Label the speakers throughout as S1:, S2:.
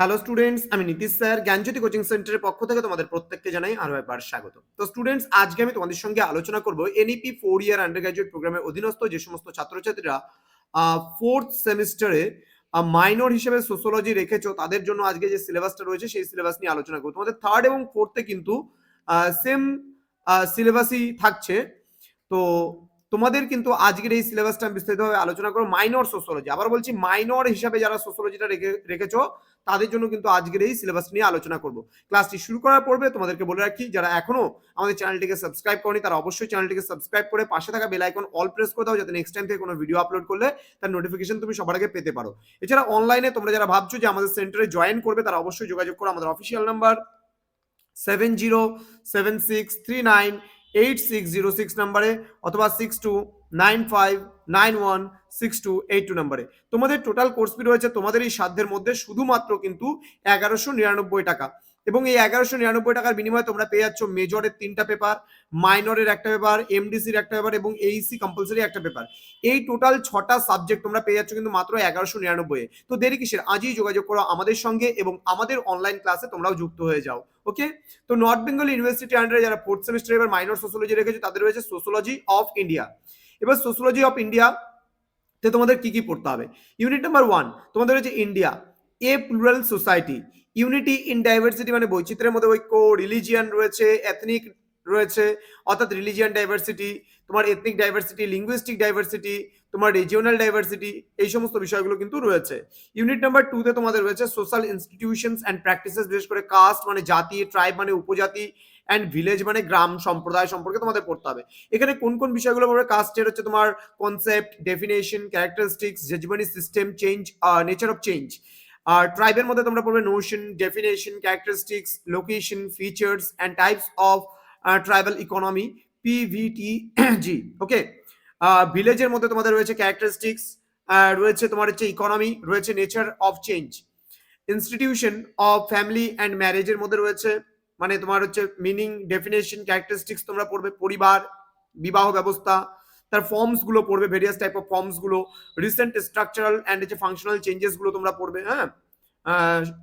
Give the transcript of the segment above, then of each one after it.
S1: Hello students আমি Nitish sir, জ্ঞানজ্যোতি coaching সেন্টারের পক্ষ থেকে তোমাদের প্রত্যেককে জানাই আরও একবার স্বাগত। তো স্টুডেন্টস আজকে আমি তোমাদের সঙ্গে আলোচনা করব NEP four year undergraduate প্রোগ্রামের অধীনস্থ যে সমস্ত ছাত্রছাত্রীরা ফোর্থ সেমিস্টারে মাইনর হিসেবে সোশ্যোলজি রেখেছো, তাদের জন্য আজকে যে সিলেবাসটা রয়েছে, সেই সিলেবাস নিয়ে আলোচনা করব। তোমাদের থার্ড এবং ফোর্থে কিন্তু সেম সিলেবাসই থাকছে। তো তোমাদের কিন্তু আজকের এই সিলেবাসটা বিস্তারিতভাবে আলোচনা করো মাইনর সোশ্যোলজি আবার বলছি মাইনর হিসাবে যারা সোশ্যোলজিটা রেখে, রেখেছো, তাদের জন্য কিন্তু আজকের এই সিলেবাস নিয়ে আলোচনা করব। ক্লাসটি শুরু করার পূর্বে তোমাদেরকে বলে রাখি, যারা এখনও আমাদের চ্যানেলটিকে সাবস্ক্রাইব করনি, তারা অবশ্যই চ্যানেলটিকে সাবস্ক্রাইব করে পাশে থাকা বেল আইকন অল প্রেস করে দাও, যাতে নেক্সট টাইম থেকে কোনো ভিডিও আপলোড করলে তার নোটিফিকেশন তুমি সবার আগে পেতে পারো। এছাড়া অনলাইনে তোমরা যারা ভাবছ যে আমাদের সেন্টারে জয়েন করবে, তারা অবশ্যই যোগাযোগ করো। আমাদের official number seven zero seven six three nine eight six zero six নাম্বারে অথবা six two nine five nine one six two eight two নাম্বারে। তোমাদের টোটাল কোর্স ফি রয়েছে তোমাদের এই সাধ্যের মধ্যে শুধুমাত্র কিন্তু এগারোশো নিরানব্বই টাকা। এবং এই এগারোশো নিরানব্বই টাকার বিনিময়ে তোমরা পেয়ে যাচ্ছ মেজরের তিনটা পেপার মাইনরের একটা পেপার এমডিসির একটা পেপার এবং এইসি কম্পালসারি একটা পেপার এই টোটাল ছটা সাবজেক্ট তোমরা পেয়ে যাচ্ছ কিন্তু মাত্র এগারোশো নিরানব্বই তো দেরি কিসের? আজই যোগাযোগ করো আমাদের সঙ্গে এবং আমাদের অনলাইন ক্লাসে তোমরাও যুক্ত হয়ে যাও ওকে তো নর্থ বেঙ্গল ইউনিভার্সিটি আন্ডারে যারা ফোর্থ সেমিস্টার এবার মাইনর সোশ্যোলজি রেখেছে, তাদের রয়েছে সোশ্যোলজি অফ ইন্ডিয়া এবার সোশ্যোলজি অফ ইন্ডিয়া তোমাদের কি কি পড়তে হবে? ইউনিট নাম্বার ওয়ান তোমাদের হচ্ছে India a plural society unity in diversity মানে বৈচিত্র্যের মধ্যে ঐক্য রিলিজিয়ান রয়েছে এথনিক রয়েছে, অর্থাৎ রিলিজিয়ান ডাইভার্সিটি তোমার এথনিক ডাইভার্সিটি লিঙ্গুইস্টিক ডাইভার্সিটি তোমার রিজিওনাল ডাইভার্সিটি এই সমস্ত বিষয়গুলো কিন্তু রয়েছে। ইউনিট নাম্বার টুতে তোমাদের রয়েছে সোশ্যাল ইনস্টিটিউশনস অ্যান্ড প্র্যাকটিসেস বিশেষ করে কাস্ট মানে জাতি ট্রাইব মানে উপজাতি অ্যান্ড ভিলেজ মানে গ্রাম সম্প্রদায় সম্পর্কে তোমাদের পড়তে হবে। এখানে কোন কোন বিষয়গুলো পড়বে? কাস্টের হচ্ছে তোমার concept definition characteristics judgement system change nature of change আর ট্রাইবের মধ্যে তোমরা পড়বে notion definition characteristics location features and types of tribal economy PVT G okay ভিলেজের মধ্যে তোমাদের রয়েছে ক্যারেক্টারিস্টিক্স রয়েছে তোমার হচ্ছে ইকোনমি রয়েছে nature of change institution of family and ম্যারেজের মধ্যে রয়েছে মানে তোমার হচ্ছে মিনিং ডেফিনেশন ক্যারেক্টারিস্টিক্স তোমরা পড়বে, পরিবার, বিবাহ ব্যবস্থা তার ফর্মসগুলো পড়বে ভেরিয়াস টাইপ অফ ফর্মসগুলো রিসেন্ট স্ট্রাকচারাল অ্যান্ড যে ফাংশনাল চেঞ্জেসগুলো তোমরা পড়বে হ্যাঁ?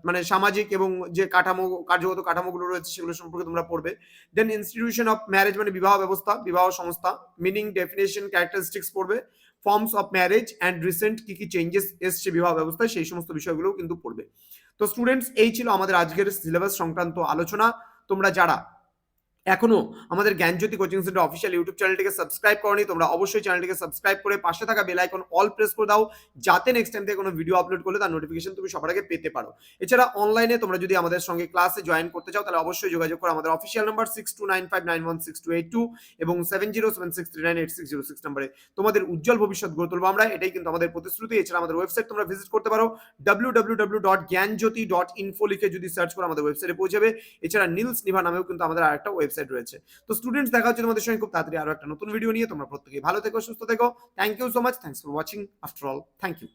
S1: মানে সামাজিক এবং যে কাঠামো, কার্যগত কাঠামোগুলো রয়েছে সেগুলো সম্পর্কে তোমরা পড়বে। দেন ইনস্টিটিউশন অফ ম্যারেজ মানে বিবাহ ব্যবস্থা, বিবাহ সংস্থা মিনিং ডেফিনেশন ক্যারেক্টারিস্টিক্স পড়বে। Forms of marriage and recent কি কি চেঞ্জেস এসছে বিবাহ ব্যবস্থায়, সেই সমস্ত বিষয়গুলোও কিন্তু পড়বে। তো স্টুডেন্টস এই ছিল আমাদের আজকের সিলেবাস সংক্রান্ত আলোচনা। তোমরা যারা এখনও আমাদের Gyanjyoti coaching centre official YouTube চ্যানেলটিকে সাবস্ক্রাইব করনি, তোমরা অবশ্যই চ্যানেলটিকে সাবস্ক্রাইব করে পাশে থাকা বেল আইকন অল প্রেস করে দাও, যাতে নেক্সট টাইম থেকে কোনো ভিডিও আপলোড করলে তার নোটিফিকেশন তুমি সবার আগে পেতে পারো। এছাড়া অনলাইনে তোমরা যদি আমাদের সঙ্গে ক্লাসে জয়েন করতে চাও, তাহলে অবশ্যই যোগাযোগ করো আমাদের official number six two nine five nine one six two eight two এবং seven zero seven six three nine eight six zero six নাম্বারে। তোমাদের উজ্জ্বল ভবিষ্যৎ গড়ে তুলবো আমরা, এটাই কিন্তু আমাদের প্রতিশ্রুতি। এছাড়া আমাদের ওয়েবসাইট তোমরা ভিজিট করতে পারো W W W dot Gyanjyoti dot info লিখে যদি সার্চ করো, আমাদের ওয়েবসাইটে পৌঁছাবে। এছাড়া নীলস নিভা নামেও কিন্তু আমাদের আরেকটা ওয়েবসাইট রয়েছে। তো স্টুডেন্টস দেখা হচ্ছে তোমাদের সঙ্গে খুব তাড়াতাড়ি আরও একটা নতুন ভিডিও নিয়ে। তোমরা প্রত্যেকে ভালো থেকো, সুস্থ থেকো। Thank you so much thanks for watching after all thank you